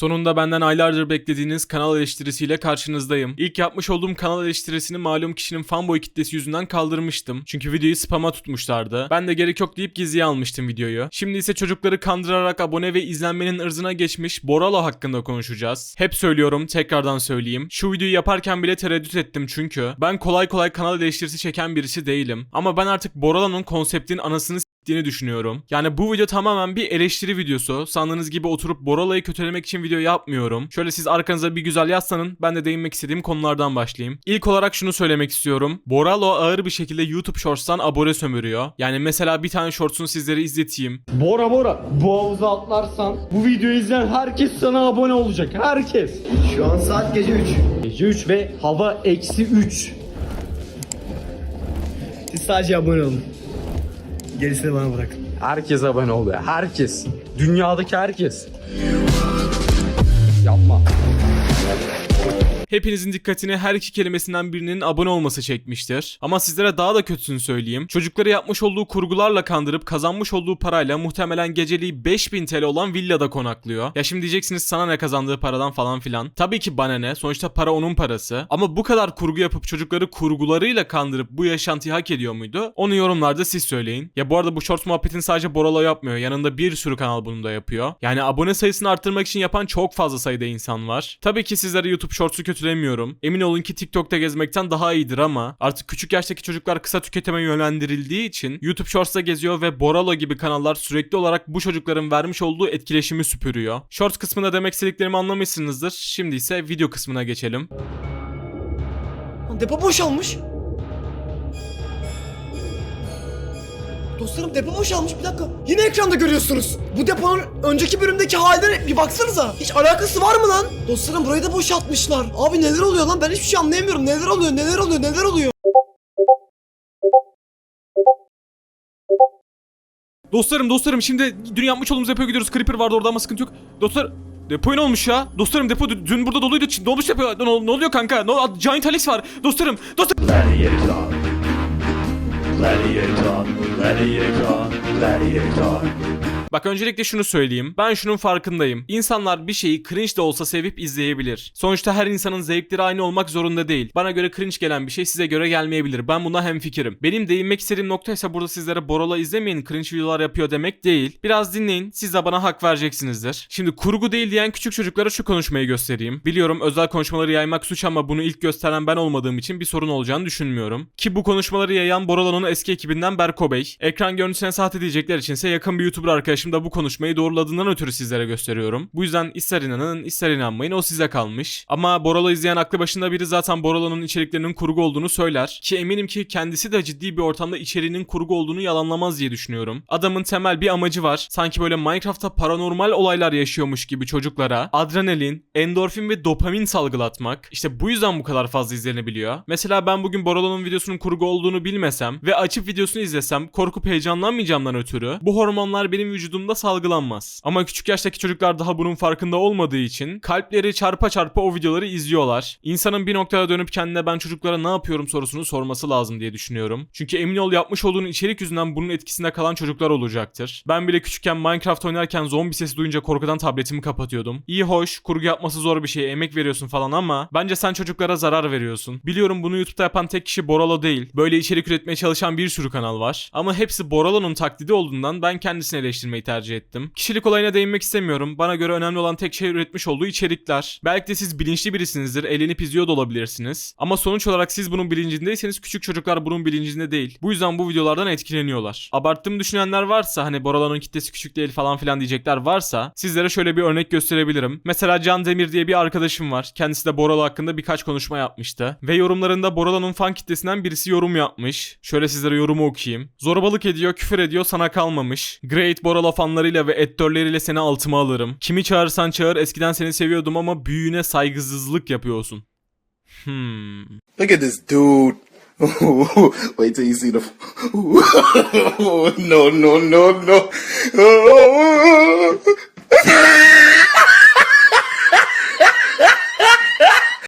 Sonunda benden aylardır beklediğiniz kanal eleştirisiyle karşınızdayım. İlk yapmış olduğum kanal eleştirisini malum kişinin fanboy kitlesi yüzünden kaldırmıştım. Çünkü videoyu spama tutmuşlardı. Ben de gerek yok deyip gizliye almıştım videoyu. Şimdi ise çocukları kandırarak abone ve izlenmenin ırzına geçmiş Boralo hakkında konuşacağız. Hep söylüyorum, tekrardan söyleyeyim. Şu videoyu yaparken bile tereddüt ettim çünkü. Ben kolay kolay kanal eleştirisi çeken birisi değilim. Ama ben artık Boralo'nun konseptinin anasını s**tiğini düşünüyorum. Yani bu video tamamen bir eleştiri videosu. Sandığınız gibi oturup Boralo'yu kötülemek için video yapmıyorum. Şöyle siz arkanıza bir güzel yaslanın. Ben de değinmek istediğim konulardan başlayayım. İlk olarak şunu söylemek istiyorum. Boralo ağır bir şekilde YouTube Shorts'tan abone sömürüyor. Yani mesela bir tane shorts'unu sizlere izleteyim. Bora Bora bu havuza atlarsan bu videoyu izleyen herkes sana abone olacak. Herkes. Şu an saat gece 3. Gece 3 ve hava eksi 3. Siz sadece abone olun. Gerisini bana bırakın. Herkes abone oluyor. Herkes. Dünyadaki herkes. Yapma. Hepinizin dikkatini her iki kelimesinden birinin abone olması çekmiştir. Ama sizlere daha da kötüsünü söyleyeyim. Çocukları yapmış olduğu kurgularla kandırıp kazanmış olduğu parayla muhtemelen geceliği 5000 TL olan villada konaklıyor. Ya şimdi diyeceksiniz sana ne kazandığı paradan falan filan. Tabii ki bana ne. Sonuçta para onun parası. Ama bu kadar kurgu yapıp çocukları kurgularıyla kandırıp bu yaşantıyı hak ediyor muydu? Onu yorumlarda siz söyleyin. Ya bu arada bu shorts muhabbetini sadece Boralo yapmıyor. Yanında bir sürü kanal bunu da yapıyor. Yani abone sayısını arttırmak için yapan çok fazla sayıda insan var. Tabii ki sizlere YouTube Shorts'u kötülemiyorum. Emin olun ki TikTok'ta gezmekten daha iyidir ama artık küçük yaştaki çocuklar kısa tüketime yönlendirildiği için YouTube Shorts'ta geziyor ve Boralo gibi kanallar sürekli olarak bu çocukların vermiş olduğu etkileşimi süpürüyor. Shorts kısmında demek istediklerimi anlamışsınızdır. Şimdi ise video kısmına geçelim. Depo boşalmış. Dostlarım depo boşalmış bir dakika. Yine ekranda görüyorsunuz. Bu deponun önceki bölümdeki haline bir baksanıza. Hiç alakası var mı lan? Dostlarım burayı da boşaltmışlar. Abi neler oluyor lan ben hiçbir şey anlayamıyorum. Neler oluyor neler oluyor neler oluyor. Dostlarım dostlarım şimdi dün yapmış olduğumuz depoya gidiyoruz. Creeper vardı orada ama sıkıntı yok. Dostlar depo ne olmuş ya? Dostlarım depo dün burada doluydu. Ne olmuş depo? Ne, ne oluyor kanka? Ne, Giant Alex var. Dostlarım dostlarım. Gladiator. Gladiator. Gladiator. Bak öncelikle şunu söyleyeyim. Ben şunun farkındayım. İnsanlar bir şeyi cringe de olsa sevip izleyebilir. Sonuçta her insanın zevkleri aynı olmak zorunda değil. Bana göre cringe gelen bir şey size göre gelmeyebilir. Ben buna hemfikirim. Benim değinmek istediğim nokta ise burada sizlere Borala izlemeyin cringe videolar yapıyor demek değil. Biraz dinleyin. Siz de bana hak vereceksinizdir. Şimdi kurgu değil diyen küçük çocuklara şu konuşmayı göstereyim. Biliyorum özel konuşmaları yaymak suç ama bunu ilk gösteren ben olmadığım için bir sorun olacağını düşünmüyorum. Ki bu konuşmaları yayan Borala'nın eski ekibinden Berko Bey. Ekran görüntüsüne sahte diyecekler içinse yakın bir YouTuber arkadaşım da bu konuşmayı doğruladığından ötürü sizlere gösteriyorum. Bu yüzden ister inanın ister inanmayın o size kalmış. Ama Boralo izleyen aklı başında biri zaten Boralo'nun içeriklerinin kurgu olduğunu söyler. Ki eminim ki kendisi de ciddi bir ortamda içeriğinin kurgu olduğunu yalanlamaz diye düşünüyorum. Adamın temel bir amacı var. Sanki böyle Minecraft'ta paranormal olaylar yaşıyormuş gibi çocuklara adrenalin, endorfin ve dopamin salgılatmak. İşte bu yüzden bu kadar fazla izlenebiliyor. Mesela ben bugün Boralo'nun videosunun kurgu olduğunu bilmesem ve açıp videosunu izlesem korkup heyecanlanmayacağımdan ötürü bu hormonlar benim vücudumda salgılanmaz. Ama küçük yaştaki çocuklar daha bunun farkında olmadığı için kalpleri çarpa çarpa o videoları izliyorlar. İnsanın bir noktada dönüp kendine ben çocuklara ne yapıyorum sorusunu sorması lazım diye düşünüyorum. Çünkü emin ol yapmış olduğun içerik yüzünden bunun etkisinde kalan çocuklar olacaktır. Ben bile küçükken Minecraft oynarken zombi sesi duyunca korkudan tabletimi kapatıyordum. İyi hoş, kurgu yapması zor bir şey, emek veriyorsun falan ama bence sen çocuklara zarar veriyorsun. Biliyorum bunu YouTube'da yapan tek kişi Boralo değil. Böyle içerik üretmeye çalışan bir sürü kanal var. Ama hepsi Boralo'nun taklidi olduğundan ben kendisini eleştirmeyi tercih ettim. Kişilik olayına değinmek istemiyorum. Bana göre önemli olan tek şey üretmiş olduğu içerikler. Belki de siz bilinçli birisinizdir, eğlenip izliyor da olabilirsiniz. Ama sonuç olarak siz bunun bilincindeyseniz küçük çocuklar bunun bilincinde değil. Bu yüzden bu videolardan etkileniyorlar. Abarttığımı düşünenler varsa hani Boralo'nun kitlesi küçük değil falan filan diyecekler varsa sizlere şöyle bir örnek gösterebilirim. Mesela Can Demir diye bir arkadaşım var. Kendisi de Boralo hakkında birkaç konuşma yapmıştı. Ve yorumlarında Boralo'nun fan kitlesinden birisi yorum yapmış. Şöyle sizlere yorumu okuyayım. Zorbalık ediyor, küfür ediyor, sana kalmamış. Great Boralo fanlarıyla ve editörleriyle seni altıma alırım. Kimi çağırırsan çağır, eskiden seni seviyordum ama büyüğüne saygısızlık yapıyorsun. Hmm. Look at this dude. Wait till you see the. no, no, no, no.